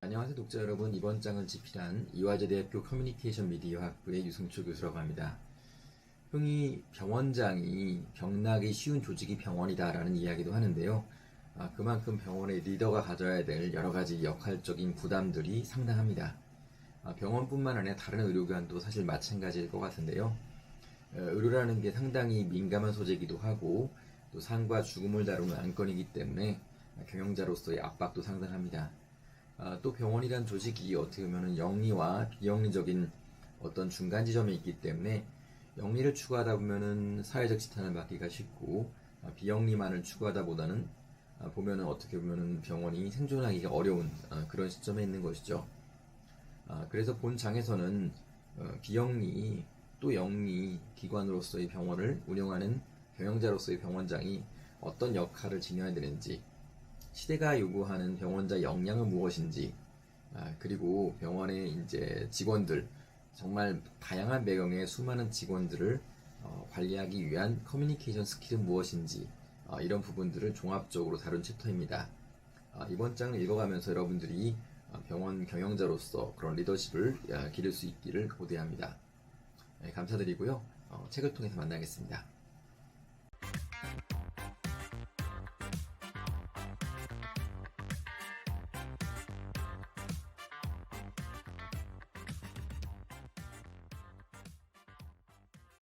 안녕하세요 독자 여러분 이번 장은 집필한 이화여대학교 커뮤니케이션 미디어 학부의 유승초 교수라고 합니다. 흔히 병원장이 병나기 쉬운 조직이 병원이다라는 이야기도 하는데요. 아, 그만큼 병원의 리더가 가져야 될 여러 가지 역할적인 부담들이 상당합니다. 아, 병원뿐만 아니라 다른 의료기관도 사실 마찬가지일 것 같은데요. 어, 의료라는 게 상당히 민감한 소재이기도 하고 또 삶과 죽음을 다루는 안건이기 때문에 경영자로서의 압박도 상당합니다. 아, 또 병원이란 조직이 어떻게 보면 영리와 비영리적인 어떤 중간 지점에 있기 때문에 영리를 추구하다 보면은 사회적 지탄을 받기가 쉽고 아, 비영리만을 추구하다 보다는 아, 보면은 어떻게 보면은 병원이 생존하기가 어려운 아, 그런 시점에 있는 것이죠. 아, 그래서 본 장에서는 어, 비영리 또 영리 기관으로서의 병원을 운영하는 경영자로서의 병원장이 어떤 역할을 지녀야 되는지 시대가 요구하는 병원자 역량은 무엇인지, 아, 그리고 병원의 이제 직원들, 정말 다양한 배경의 수많은 직원들을 어, 관리하기 위한 커뮤니케이션 스킬은 무엇인지, 어, 이런 부분들을 종합적으로 다룬 챕터입니다. 아, 이번 장을 읽어가면서 여러분들이 어, 병원 경영자로서 그런 리더십을 아, 기를 수 있기를 고대합니다. 네, 감사드리고요. 어, 책을 통해서 만나겠습니다.